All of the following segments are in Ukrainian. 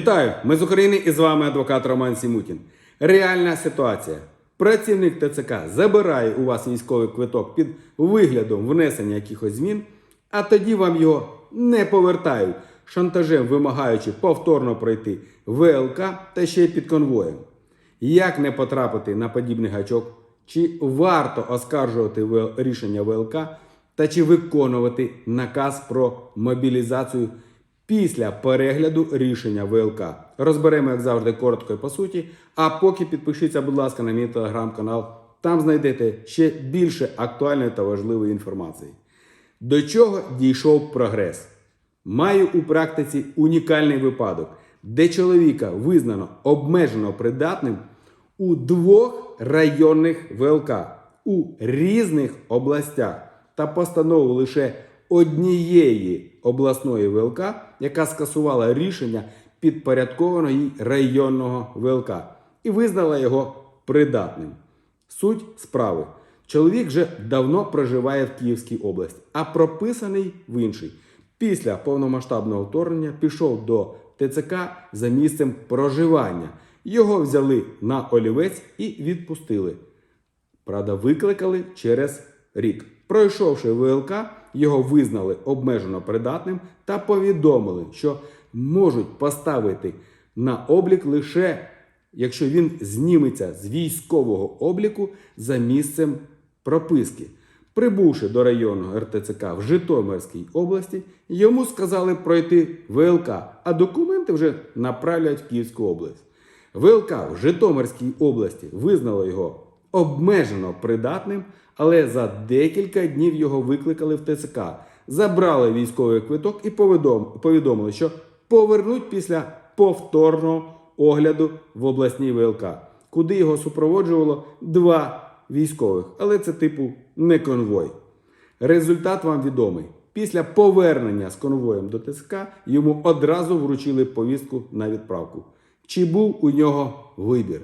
Вітаю! Ми з України і з вами адвокат Роман Сімутін. Реальна ситуація. Працівник ТЦК забирає у вас військовий квиток під виглядом внесення якихось змін, а тоді вам його не повертають, шантажем вимагаючи повторно пройти ВЛК та ще й під конвоєм. Як не потрапити на подібний гачок? Чи варто оскаржувати рішення ВЛК та чи виконувати наказ про мобілізацію після перегляду рішення ВЛК? Розберемо, як завжди, коротко і по суті. А поки підпишіться, будь ласка, на мій телеграм-канал. Там знайдете ще більше актуальної та важливої інформації. До чого дійшов прогрес? Маю у практиці унікальний випадок, де чоловіка визнано обмежено придатним у двох районних ВЛК у різних областях та постанову лише однієї обласної ВЛК, яка скасувала рішення підпорядкованого районного ВЛК і визнала його придатним. Суть справи. Чоловік вже давно проживає в Київській області, а прописаний в іншій. Після повномасштабного вторгнення пішов до ТЦК за місцем проживання. Його взяли на олівець і відпустили. Правда, викликали через рік. Пройшовши ВЛК, його визнали обмежено придатним та повідомили, що можуть поставити на облік лише якщо він зніметься з військового обліку за місцем прописки. Прибувши до районного РТЦК в Житомирській області, йому сказали пройти ВЛК, а документи вже направлять в Київську область. ВЛК в Житомирській області визнало його обмежено придатним, але за декілька днів його викликали в ТЦК, забрали військовий квиток і повідомили, що повернуть після повторного огляду в обласній ВЛК, куди його супроводжувало два військових, але це типу не конвой. Результат вам відомий. Після повернення з конвоєм до ТСК йому одразу вручили повістку на відправку. Чи був у нього вибір?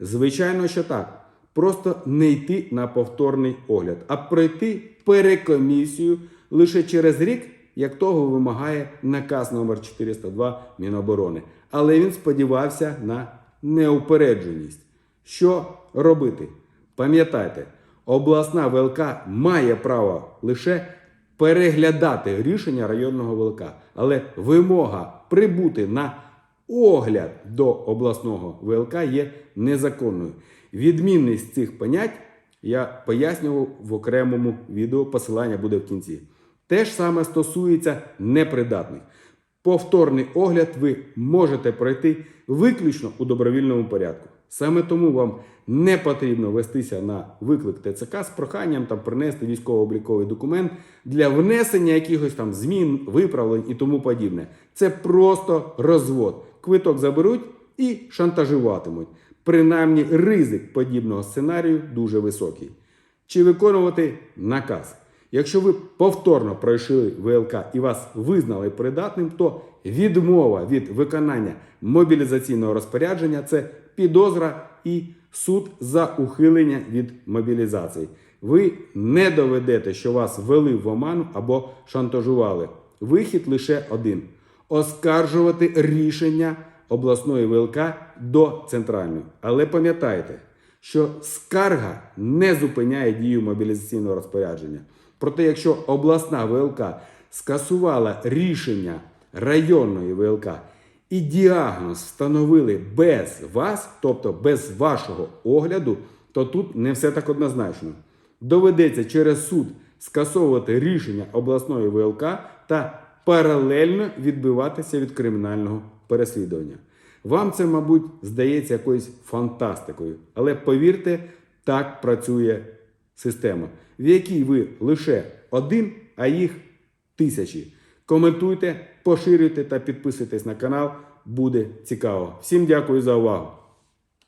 Звичайно, що так. Просто не йти на повторний огляд, а пройти перекомісію лише через рік, як того вимагає наказ номер 402 Міноборони. Але він сподівався на неупередженість. Що робити? Пам'ятайте, обласна ВЛК має право лише переглядати рішення районного ВЛК, але вимога прибути на огляд до обласного ВЛК є незаконною. Відмінність цих понять я пояснював в окремому відео, посилання буде в кінці. Те ж саме стосується непридатних. Повторний огляд ви можете пройти виключно у добровільному порядку. Саме тому вам не потрібно вестися на виклик ТЦК з проханням там принести військово-обліковий документ для внесення якихось там змін, виправлень і тому подібне. Це просто розвод. Квиток заберуть і шантажуватимуть. Принаймні, ризик подібного сценарію дуже високий. Чи виконувати наказ? Якщо ви повторно пройшли ВЛК і вас визнали придатним, то відмова від виконання мобілізаційного розпорядження це підозра і суд за ухилення від мобілізації. Ви не доведете, що вас ввели в оману або шантажували. Вихід лише один: оскаржувати рішення обласної ВЛК до центральної. Але пам'ятайте, що скарга не зупиняє дію мобілізаційного розпорядження. Проте, якщо обласна ВЛК скасувала рішення районної ВЛК і діагноз встановили без вас, тобто без вашого огляду, то тут не все так однозначно. Доведеться через суд скасовувати рішення обласної ВЛК та паралельно відбиватися від кримінального переслідування. Вам це, мабуть, здається якоюсь фантастикою, але повірте, так працює система, в якій ви лише один, а їх тисячі. Коментуйте, поширюйте та підписуйтесь на канал. Буде цікаво. Всім дякую за увагу!